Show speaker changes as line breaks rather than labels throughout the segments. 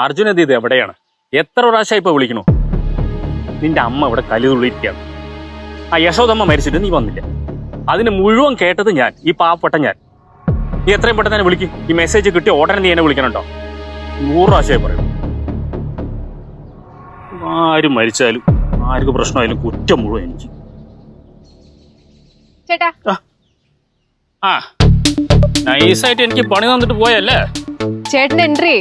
അർജുൻ എന്ത് ഇത് എവിടെയാണ്? എത്ര പ്രാവശ്യം ഇപ്പൊ വിളിക്കണോ? നിന്റെ അമ്മ ഇവിടെ കലിതുള്ളിയിരിക്കുകയാണ് ആ യശോദമ്മ മരിച്ചിട്ട് നീ വന്നില്ല. അതിന് മുഴുവൻ കേട്ടത് ഞാൻ ഈ പാവപ്പെട്ട ഞാൻ. നീ എത്രയും പെട്ടെന്ന് തന്നെ വിളിക്കും. ഈ മെസ്സേജ് കിട്ടി ഉടനെ നീ എന്നെ വിളിക്കണുണ്ടോ? നൂറ് പ്രാവശ്യമായി പറയും ആരും മരിച്ചാലും ആർക്ക് പ്രശ്നമായാലും കുറ്റം മുഴുവൻ എനിക്ക്.
ചേട്ടാ.
ആ. നൈസായിട്ട് എനിക്ക് പണി തന്നിട്ട് പോയല്ലേ?
ചേട്ടൻ എൻട്രി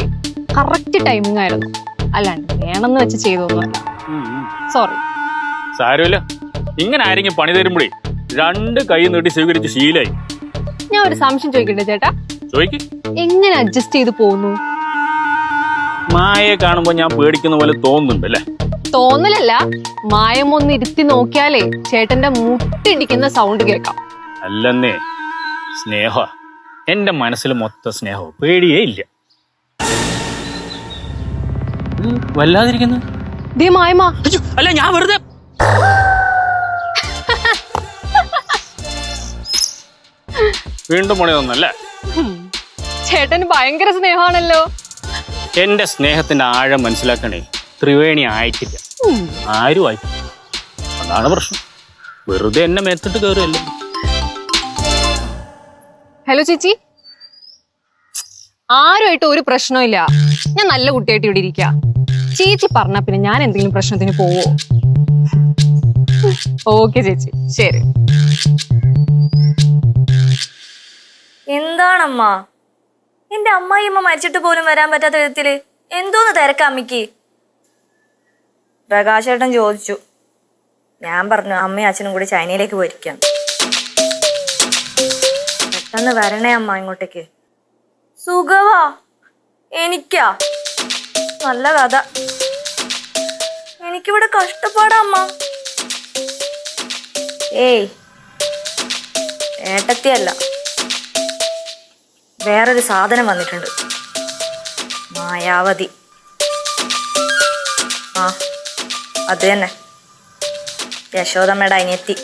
കറക്റ്റ് ടൈമിംഗ് ആയിരുന്നു. അല്ലാണ്ട് വേണമെന്ന് വെച്ച് ചെയ്തൊന്നുമല്ല
ഉം.
സോറി
സാരമില്ല ഇങ്ങനെ ആരെങ്കിലും പണി തരുമ്പോഴേ രണ്ട് കൈ നീട്ടി സ്വീകരിച്ച് ശീലായി.
ഞാൻ ഒരു സംശയം ചോദിക്കട്ടെ ചേട്ടാ? എങ്ങനെ അഡ്ജസ്റ്റ് ചെയ്ത് പോകുന്നു
മായയെ കാണുമ്പോ ഞാൻ പേടിക്കുന്ന പോലെ തോന്നുന്നുണ്ട് അല്ലേ?
തോന്നലല്ല മായം ഒന്ന് ഇരുത്തി നോക്കിയാലേ ചേട്ടന്റെ മുട്ടിടിക്കുന്ന സൗണ്ട് കേൾക്കാം.
അല്ലെന്നേ സ്നേഹ എന്റെ മനസ്സിൽ മൊത്ത സ്നേഹവും പേടിയേ ഇല്ല. ഇത് വല്ലാതിരിക്കുന്നു.
ദേ മായമാ
അല്ല ഞാൻ വെറുതെ വീണ്ടും പണി തന്നല്ലേ
ചേട്ടന് ഭയങ്കര സ്നേഹമാണല്ലോ.
എന്റെ സ്നേഹത്തിന്റെ ആഴം മനസ്സിലാക്കണേ ത്രിവേണി ആയിട്ടില്ല. ആരും ആയിട്ടില്ല. അതാണ് പ്രശ്നം. വെറുതെ എന്നെ മേത്തിട്ട് കയറിയല്ലോ
ഹലോ ചേച്ചി. ആരുമായിട്ട് ഒരു പ്രശ്നവും ഇല്ല. ഞാൻ നല്ല കുട്ടിയായിട്ട് ഇവിടെ ഇരിക്ക. ചേച്ചി പറഞ്ഞ പിന്നെ ഞാൻ എന്തെങ്കിലും പ്രശ്നത്തിന് പോവോ? ഓക്കെ ചേച്ചി. ശരി.
എന്താണമ്മ? എന്റെ അമ്മായിയമ്മ മരിച്ചിട്ട് പോലും വരാൻ പറ്റാത്ത വിധത്തിൽ എന്തോന്ന് തിരക്ക അമ്മയ്ക്ക്? പ്രകാശേട്ടൻ ചോദിച്ചു. ഞാൻ പറഞ്ഞു അമ്മയും അച്ഛനും കൂടി ചൈനയിലേക്ക് പോയിരിക്കാം പെട്ടെന്ന് വരണേ അമ്മ ഇങ്ങോട്ടേക്ക്. സുഖവാ. എനിക്കാ. നല്ല കഥ. എനിക്കിവിടെ കഷ്ടപ്പാടാ അമ്മ ഏയ്. ഏട്ടത്തിയല്ല. വേറൊരു സാധനം വന്നിട്ടുണ്ട്. മായാവതി. ആ അത് തന്നെ. യശോദമ്മയുടെ അനിയത്തി.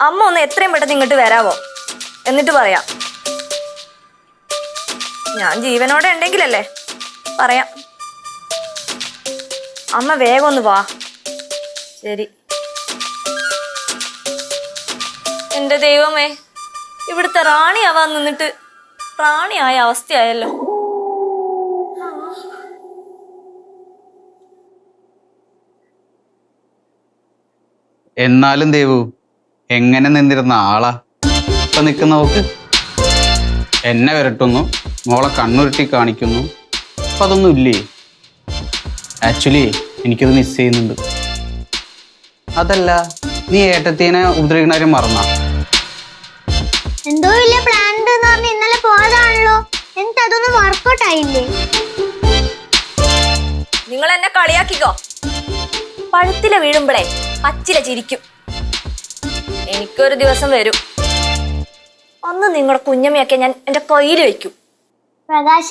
അമ്മ ഒന്ന് എത്രയും പെട്ടെന്ന് ഇങ്ങോട്ട് വരാവോ? എന്നിട്ട് പറയാം. ഞാൻ ജീവനോടെ ഉണ്ടെങ്കിലല്ലേ? പറയാം. അമ്മ വേഗം ഒന്ന് വാ. ശരി. എന്റെ ദൈവമേ ഇവിടുത്തെ റാണിയാവാൻ നിന്നിട്ട് റാണിയായ അവസ്ഥയായല്ലോ.
എന്നാലും ദേവു എങ്ങനെ നിന്നിരുന്ന ആളാ? ഇപ്പൊ നിൽക്കുന്ന നോക്ക്. എന്നെ വിരട്ടുന്നു. മോളെ കണ്ണുരുട്ടി കാണിക്കുന്നു. അപ്പം അതൊന്നും ഇല്ലേ? ആക്ച്വലി എനിക്കത് മിസ് ചെയ്യുന്നുണ്ട്. അതല്ല നീ ഏട്ടത്തിനെ ഉപദ്രവിക്കണ കാര്യം മറന്നാ.
എന്തോ വലിയ പ്ലാൻ ഉണ്ടെന്ന് പറഞ്ഞ് ഇന്നലെ പോയതാണല്ലോ. എന്നിട്ട് അതൊന്നും വർക്കൗട്ട് ആയില്ലേ?
നിങ്ങൾ എന്നെ കളിയാക്കിക്കോ. പഴുത്തില വീഴുമ്പളേ പച്ചില ചിരിക്കും. എനിക്കൊരു ദിവസം വരും. ഒന്ന് നിങ്ങളുടെ കുഞ്ഞമ്മയൊക്കെ ഞാൻ എന്റെ കയ്യിൽ വെക്കും.
പ്രകാശ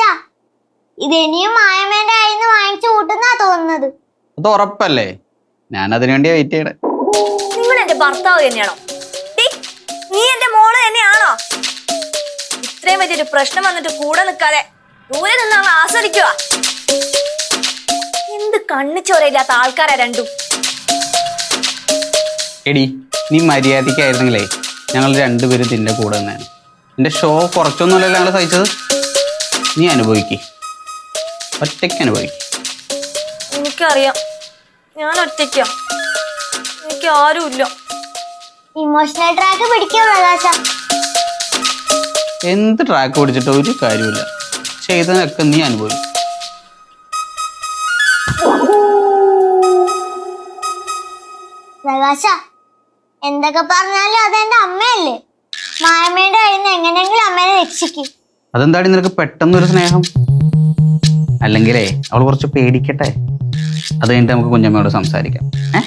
ഇത് ഇനിയും മായമേന്റെ കയ്യിൽ നിന്ന് വാങ്ങിച്ചു കൂട്ടുന്നാ തോന്നുന്നത്.
അത് ഉറപ്പല്ലേ? ഞാൻ അതിനു വേണ്ടി വെയിറ്റ് ചെയ്യണേ.
നിങ്ങൾ എന്റെ ഭർത്താവ് തന്നെയാണോ? ടീ, നീ എന്റെ മോൾ തന്നെയാണോ? ഇത്രയും വലിയൊരു പ്രശ്നം വന്നിട്ട് കൂടെ നിൽക്കാതെ ദൂരെ നിന്ന് അവൾ ആസ്വദിക്കുക. എന്ത് കണ്ണിച്ചോരയില്ലാത്ത ആൾക്കാരാ രണ്ടും.
എടി നീ മര്യാദയ്ക്കായിരുന്നെങ്കിലേ ഞങ്ങൾ രണ്ടുപേരും നിന്റെ കൂടെ തന്നെയാണ് എന്റെ ഷോ കുറച്ചൊന്നുമല്ലല്ലോ ഞങ്ങൾ സഹിച്ചത്? നീ അനുഭവിക്ക്. ഒറ്റയ്ക്ക് അനുഭവിക്ക്.
എനിക്കറിയാം. ഞാൻ ഒറ്റയ്ക്കാ. എനിക്ക് ആരുമില്ല.
ഇമോഷണൽ ട്രാക്ക് പിടിക്കാൻ
എന്ത് ട്രാക്ക് പിടിച്ചിട്ട് ഒരു കാര്യമില്ല ചെയ്തതൊക്കെ നീ അനുഭവിക്കും.
പ്രകാശ എന്തൊക്കെ പറഞ്ഞാലും അതെന്റെ അമ്മയല്ലേ? മായമ്മയുടെ കയ്യിൽ നിന്ന് എങ്ങനെയെങ്കിലും അമ്മേനെ രക്ഷിക്കും.
അതെന്താടി നിനക്ക് പെട്ടെന്നൊരു സ്നേഹം? അല്ലെങ്കിലേ അവൾ കുറച്ച് പേടിക്കട്ടെ? അത് കഴിഞ്ഞിട്ട് നമുക്ക് കുഞ്ഞമ്മയോട് സംസാരിക്കാം. ഏ?